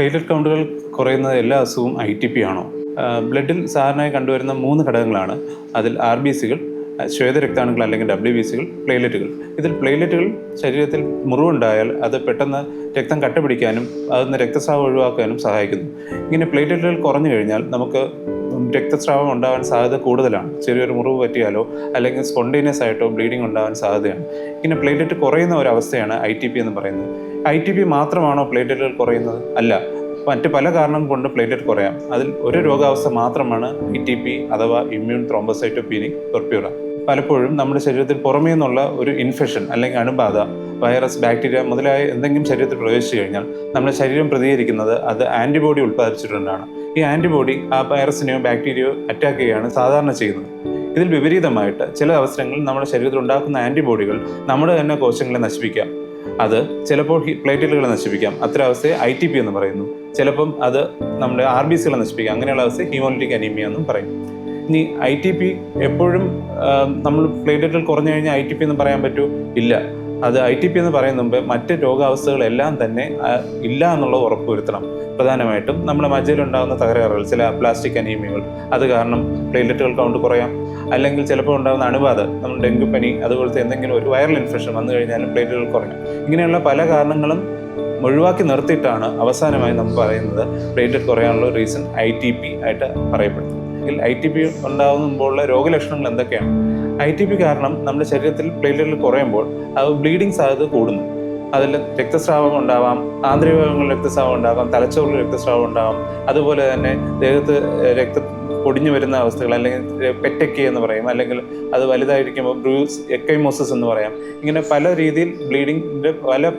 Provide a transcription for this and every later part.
Platelet കൗണ്ടുകൾ കുറയുന്നത് എല്ലാ അസുഖവും ഐ ടി പി ആണോ? ബ്ലഡിൽ സാധാരണയായി കണ്ടുവരുന്ന മൂന്ന് ഘടകങ്ങളാണ്. അതിൽ ആർ ബി സികൾ ശ്വേതരക്താണുക്കൾ അല്ലെങ്കിൽ ഡബ്ല്യു ബി സികൾ പ്ലേറ്റ്ലെറ്റുകൾ ഇതിൽ പ്ലേറ്റ്ലെറ്റുകൾ ശരീരത്തിൽ മുറിവുണ്ടായാൽ അത് പെട്ടെന്ന് രക്തം കട്ടപിടിക്കാനും അതിൽ നിന്ന് രക്തസ്രാവം ഒഴിവാക്കാനും സഹായിക്കുന്നു. ഇങ്ങനെ പ്ലേറ്റ്ലെറ്റുകൾ കുറഞ്ഞു കഴിഞ്ഞാൽ നമുക്ക് രക്തസ്രാവം ഉണ്ടാകാൻ സാധ്യത കൂടുതലാണ്. ചെറിയൊരു മുറിവ് പറ്റിയാലോ അല്ലെങ്കിൽ സ്പോണ്ടേനിയസ് ആയിട്ടോ ബ്ലീഡിംഗ് ഉണ്ടാകാൻ സാധ്യതയാണ്. ഇങ്ങനെ പ്ലേറ്റ്ലെറ്റ് കുറയുന്ന ഒരവസ്ഥയാണ് ഐ ടി പി എന്ന് പറയുന്നത്. ഐ ടി പി മാത്രമാണോ പ്ലേറ്റ്ലെറ്റുകൾ കുറയുന്നത്? അല്ല. മറ്റ് പല കാരണം കൊണ്ട് പ്ലേറ്റ്ലെറ്റ് കുറയാം. അതിൽ ഒരു രോഗാവസ്ഥ മാത്രമാണ് ഇ ടി പി അഥവാ ഇമ്മ്യൂൺ ത്രോംബസൈറ്റോപീനിക് പെർപ്യൂറ പലപ്പോഴും നമ്മുടെ ശരീരത്തിൽ പുറമേ നിന്നുള്ള ഒരു ഇൻഫെക്ഷൻ അല്ലെങ്കിൽ അണുബാധ വൈറസ് ബാക്ടീരിയ മുതലായ എന്തെങ്കിലും ശരീരത്തിൽ പ്രവേശിച്ചു കഴിഞ്ഞാൽ നമ്മുടെ ശരീരം പ്രതികരിക്കുന്നത് അത് ആന്റിബോഡി ഉൽപ്പാദിപ്പിച്ചിട്ടുണ്ടാണ് ഈ ആന്റിബോഡി ആ വൈറസിനെയോ ബാക്ടീരിയയോ അറ്റാക്ക് ചെയ്യുകയാണ് സാധാരണ ചെയ്യുന്നത്. ഇതിൽ വിപരീതമായിട്ട് ചില അവസരങ്ങളിൽ നമ്മുടെ ശരീരത്തിൽ ഉണ്ടാക്കുന്ന ആന്റിബോഡികൾ നമ്മുടെ തന്നെ കോശങ്ങളെ നശിപ്പിക്കാം. അത് ചിലപ്പോൾ പ്ലേറ്റ്ലെറ്റുകളെ നശിപ്പിക്കാം. അത്ര അവസ്ഥയെ ഐ ടി പി എന്ന് പറയുന്നു. ചിലപ്പം അത് നമ്മുടെ ആർ ബി സികളെ നശിപ്പിക്കാം. അങ്ങനെയുള്ള അവസ്ഥയെ ഹീമോലിറ്റിക് അനീമിയ എന്നും പറയും. ഇനി ഐ ടി പി എപ്പോഴും നമ്മൾ പ്ലേറ്റ്ലെറ്റുകൾ കുറഞ്ഞു കഴിഞ്ഞാൽ ഐ ടി പി എന്ന് പറയാൻ പറ്റൂ? ഇല്ല. അത് ഐ ടി പി എന്ന് പറയുന്ന മുമ്പ് മറ്റ് രോഗാവസ്ഥകളെല്ലാം തന്നെ ഇല്ല എന്നുള്ളത് ഉറപ്പുവരുത്തണം. പ്രധാനമായിട്ടും നമ്മുടെ മജ്ജയിലുണ്ടാകുന്ന തകരാറുകൾ ചില പ്ലാസ്റ്റിക് അനീമിയകൾ അത് കാരണം പ്ലേറ്റ്ലെറ്റുകൾ കൗണ്ട് കുറയാം. അല്ലെങ്കിൽ ചിലപ്പോൾ ഉണ്ടാകുന്ന അണുബാധ നമ്മൾ ഡെങ്കുപ്പനി അതുപോലത്തെ എന്തെങ്കിലും ഒരു വൈറൽ ഇൻഫെക്ഷൻ വന്നു കഴിഞ്ഞാലും പ്ലേറ്റുകൾ കുറയും ഇങ്ങനെയുള്ള പല കാരണങ്ങളും ഒഴിവാക്കി നിർത്തിയിട്ടാണ് അവസാനമായി നമ്മൾ പറയുന്നത് പ്ലേറ്റ്ലെറ്റ് കുറയാനുള്ള റീസൺ ഐ ടി പി ആയിട്ട് പറയപ്പെടുന്നത്. അല്ലെങ്കിൽ ഐ ടി പി ഉണ്ടാകുമ്പോഴുള്ള രോഗലക്ഷണങ്ങൾ എന്തൊക്കെയാണ്? ഐ ടി പി കാരണം നമ്മുടെ ശരീരത്തിൽ പ്ലേറ്റുകൾ കുറയുമ്പോൾ അത് ബ്ലീഡിങ് സാധ്യത കൂടുന്നു. അതിൽ രക്തസ്രാവം ഉണ്ടാവാം ആന്തരികങ്ങളിൽ രക്തസ്രാവം ഉണ്ടാകാം തലച്ചോറിൽ രക്തസ്രാവം ഉണ്ടാവാം. അതുപോലെ തന്നെ ദേഹത്ത് രക്ത പൊടിഞ്ഞു വരുന്ന അവസ്ഥകൾ അല്ലെങ്കിൽ പെറ്റക്കി എന്ന് പറയും. അല്ലെങ്കിൽ അത് വലുതായിരിക്കുമ്പോൾ ബ്രൂസ് എക്കൈമോസസ് എന്ന് പറയാം. ഇങ്ങനെ പല രീതിയിൽ ബ്ലീഡിങ്ങിന്റെ പല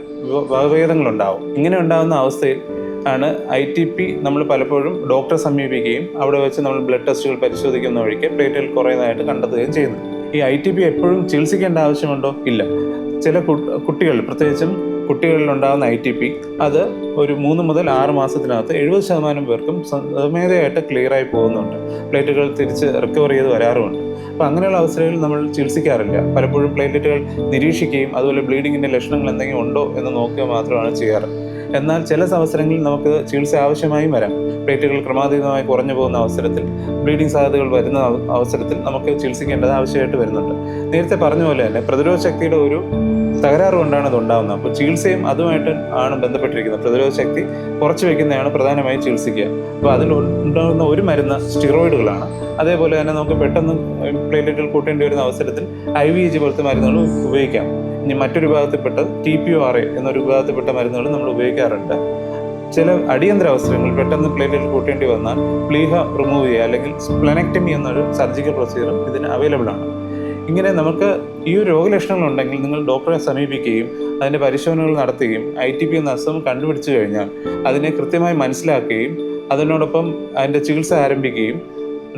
വകഭേദങ്ങളുണ്ടാവും. ഇങ്ങനെ ഉണ്ടാകുന്ന അവസ്ഥയിൽ ആണ് ഐ ടി പി നമ്മൾ പലപ്പോഴും ഡോക്ടറെ സമീപിക്കുകയും അവിടെ വെച്ച് നമ്മൾ ബ്ലഡ് ടെസ്റ്റുകൾ പരിശോധിക്കുന്ന വഴിക്ക് പ്ലേറ്റുകൾ കുറയുന്നതായിട്ട് കണ്ടെത്തുകയും ചെയ്യുന്നത്. ഈ ഐ ടി പി എപ്പോഴും ചികിത്സിക്കേണ്ട ആവശ്യമുണ്ടോ? ഇല്ല. ചില കുട്ടികൾ പ്രത്യേകിച്ചും കുട്ടികളിൽ ഉണ്ടാകുന്ന ഐ ടി പി അത് ഒരു മൂന്ന് മുതൽ ആറ് മാസത്തിനകത്ത് എഴുപത് ശതമാനം പേർക്കും സ്വമേധയായിട്ട് ക്ലിയറായി പോകുന്നുണ്ട്. പ്ലേറ്റുകൾ തിരിച്ച് റിക്കവർ ചെയ്ത് വരാറുമുണ്ട്. അപ്പോൾ അങ്ങനെയുള്ള അവസരങ്ങളിൽ നമ്മൾ ചികിത്സിക്കാറില്ല. പലപ്പോഴും പ്ലേറ്റ്ലെറ്റുകൾ നിരീക്ഷിക്കുകയും അതുപോലെ ബ്ലീഡിങ്ങിന്റെ ലക്ഷണങ്ങൾ എന്തെങ്കിലും ഉണ്ടോ എന്ന് നോക്കുക മാത്രമാണ് ചെയ്യാറ്. എന്നാൽ ചില അവസരങ്ങളിൽ നമുക്ക് ചികിത്സ ആവശ്യമായും വരാം. പ്ലേറ്റുകൾ ക്രമാതീതമായി കുറഞ്ഞു പോകുന്ന അവസരത്തിൽ ബ്ലീഡിംഗ് സാധ്യതകൾ വരുന്ന അവസരത്തിൽ നമുക്ക് ചികിത്സിക്കേണ്ടത് ആവശ്യമായിട്ട് വരുന്നുണ്ട്. നേരത്തെ പറഞ്ഞ പോലെ തന്നെ പ്രതിരോധ ശക്തിയുടെ ഒരു തകരാറ് കൊണ്ടാണ് ഇത് ഉണ്ടാകുന്നത് അപ്പോൾ ചികിത്സയും അതുമായിട്ട് ആണ് ബന്ധപ്പെട്ടിരിക്കുന്നത്. പ്രതിരോധ ശക്തി കുറച്ച് വെക്കുന്നതാണ് പ്രധാനമായും ചികിത്സിക്കുക. അപ്പോൾ അതിൽ ഉണ്ടാകുന്ന ഒരു മരുന്ന് സ്റ്റിറോയിഡുകളാണ്. അതേപോലെ തന്നെ നമുക്ക് പെട്ടെന്ന് പ്ലേറ്റ്ലെറ്റുകൾ കൂട്ടേണ്ടി വരുന്ന അവസരത്തിൽ ഐ വി ജി പോലത്തെ മരുന്നുകൾ ഉപയോഗിക്കാം. ഇനി മറ്റൊരു വിഭാഗത്തിൽപ്പെട്ട T P O R A എന്നൊരു വിഭാഗത്തിൽപ്പെട്ട മരുന്നുകൾ നമ്മൾ ഉപയോഗിക്കാറുണ്ട് ചില അടിയന്തര അവസരങ്ങളിൽ പെട്ടെന്ന് പ്ലേറ്റിൽ കൂട്ടേണ്ടി വന്നാൽ പ്ലീഹ റിമൂവ് ചെയ്യുക അല്ലെങ്കിൽ സ്പ്ലനക്ടമി എന്നൊരു സർജിക്കൽ പ്രൊസീജറും ഇതിന് അവൈലബിൾ ആണ്. ഇങ്ങനെ നമുക്ക് ഈ ഒരു രോഗലക്ഷണങ്ങൾ ഉണ്ടെങ്കിൽ നിങ്ങൾ ഡോക്ടറെ സമീപിക്കുകയും അതിന്റെ പരിശോധനകൾ നടത്തുകയും ഐ ടി പി എന്ന അസുഖം കണ്ടുപിടിച്ചു കഴിഞ്ഞാൽ അതിനെ കൃത്യമായി മനസ്സിലാക്കുകയും അതിനോടൊപ്പം അതിന്റെ ചികിത്സ ആരംഭിക്കുകയും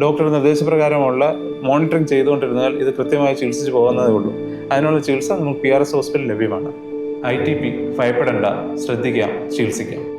ഡോക്ടറുടെ നിർദ്ദേശപ്രകാരമുള്ള മോണിറ്ററിംഗ് ചെയ്തുകൊണ്ടിരുന്നാൽ ഇത് കൃത്യമായി ചികിത്സിച്ച് പോകുന്നതേ ഉള്ളൂ. അതിനുള്ള ചികിത്സ നമുക്ക് പി ആർ എസ് ഹോസ്പിറ്റലിൽ ലഭ്യമാണ്. ഐ ടി പി ഭയപ്പെടേണ്ട ശ്രദ്ധിക്കാം ചികിത്സിക്കാം.